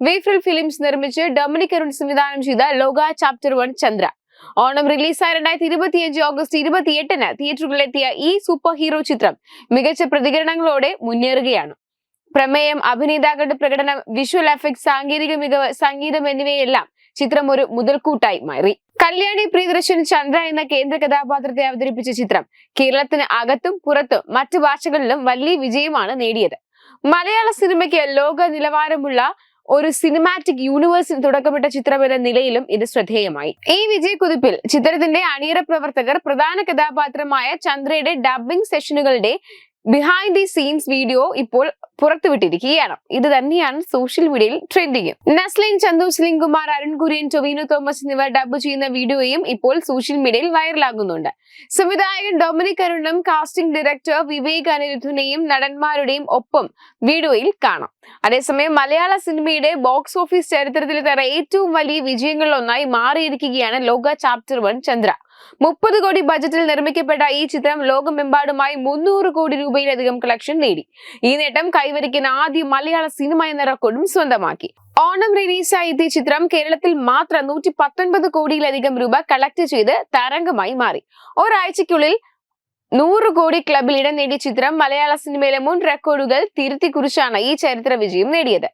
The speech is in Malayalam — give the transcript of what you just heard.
വേഫ്രിൽ ഫിലിംസ് നിർമ്മിച്ച് ഡൊമിനിക് അരുൺ സംവിധാനം ചെയ്ത ലോക ചാപ്റ്റർ വൺ ചന്ദ്ര. ഓണം റിലീസായ രണ്ടായിരത്തി ഇരുപത്തിയഞ്ച് ഓഗസ്റ്റ് ഇരുപത്തിയെട്ടിന് തിയേറ്ററുകളിലെത്തിയ ഈ സൂപ്പർ ഹീറോ ചിത്രം മികച്ച പ്രതികരണങ്ങളോടെ മുന്നേറുകയാണ്. പ്രമേയം അഭിനേതാക്കളുടെ പ്രകടനം വിഷ്വൽ എഫക്ട് സാങ്കേതിക മികവ് സംഗീതം എന്നിവയെല്ലാം ചിത്രം ഒരു മുതൽക്കൂട്ടായി മാറി. കല്യാണി പ്രിയദർശൻ ചന്ദ്ര എന്ന കേന്ദ്ര കഥാപാത്രത്തെ അവതരിപ്പിച്ച ചിത്രം കേരളത്തിന് അകത്തും പുറത്തും മറ്റു ഭാഷകളിലും വലിയ വിജയമാണ് നേടിയത്. മലയാള സിനിമയ്ക്ക് ലോക നിലവാരമുള്ള ഒരു സിനിമാറ്റിക് യൂണിവേഴ്സിന് തുടക്കമിട്ട ചിത്രം എന്ന നിലയിലും ഇത് ശ്രദ്ധേയമായി. ഈ വിജയക്കുതിപ്പിൽ ചിത്രത്തിന്റെ അണിയറ പ്രവർത്തകർ പ്രധാന കഥാപാത്രമായ ചന്ദ്രയുടെ ഡബ്ബിംഗ് സെഷനുകളുടെ ബിഹൈൻഡ് ദി സീൻസ് വീഡിയോ ഇപ്പോൾ പുറത്തുവിട്ടിരിക്കുകയാണ്. ഇത് തന്നെയാണ് സോഷ്യൽ മീഡിയയിൽ ട്രെൻഡിങ് നസ്ലിൻ ചന്ദു സ്ലിം കുമാർ അരുൺ കുര്യൻ ടൊവിനോ തോമസ് എന്നിവർ ഡബ് ചെയ്യുന്ന വീഡിയോയും ഇപ്പോൾ സോഷ്യൽ മീഡിയയിൽ വൈറലാകുന്നുണ്ട് സംവിധായകൻ ഡൊമിനിക് അരുണും കാസ്റ്റിംഗ് ഡയറക്ടർ വിവേക് അനിരുദ്ധനെയും നടന്മാരുടെയും ഒപ്പം വീഡിയോയിൽ കാണാം. അതേസമയം മലയാള സിനിമയുടെ ബോക്സ് ഓഫീസ് ചരിത്രത്തിൽ തന്നെ ഏറ്റവും വലിയ വിജയങ്ങളിലൊന്നായി മാറിയിരിക്കുകയാണ് ലോക ചാപ്റ്റർ വൺ ചന്ദ്ര. മുപ്പത് കോടി ബജറ്റിൽ നിർമ്മിക്കപ്പെട്ട ഈ ചിത്രം ലോകമെമ്പാടുമായി മുന്നൂറ് കോടി രൂപയിലധികം കളക്ഷൻ നേടി. ഈ നേട്ടം കൈവരിക്കുന്ന ആദ്യ മലയാള സിനിമ എന്ന റെക്കോർഡും സ്വന്തമാക്കി. ഓണം റിലീസായ എത്തിയ ചിത്രം കേരളത്തിൽ മാത്രം നൂറ്റി പത്തൊൻപത് കോടിയിലധികം രൂപ കളക്ട് ചെയ്ത് തരംഗമായി മാറി. ഒരാഴ്ചയ്ക്കുള്ളിൽ നൂറ് കോടി ക്ലബിൽ ഇടം നേടിയ ചിത്രം മലയാള സിനിമയിലെ മുൻ റെക്കോർഡുകൾ തിരുത്തി കുറിച്ചാണ് ഈ ചരിത്ര വിജയം നേടിയത്.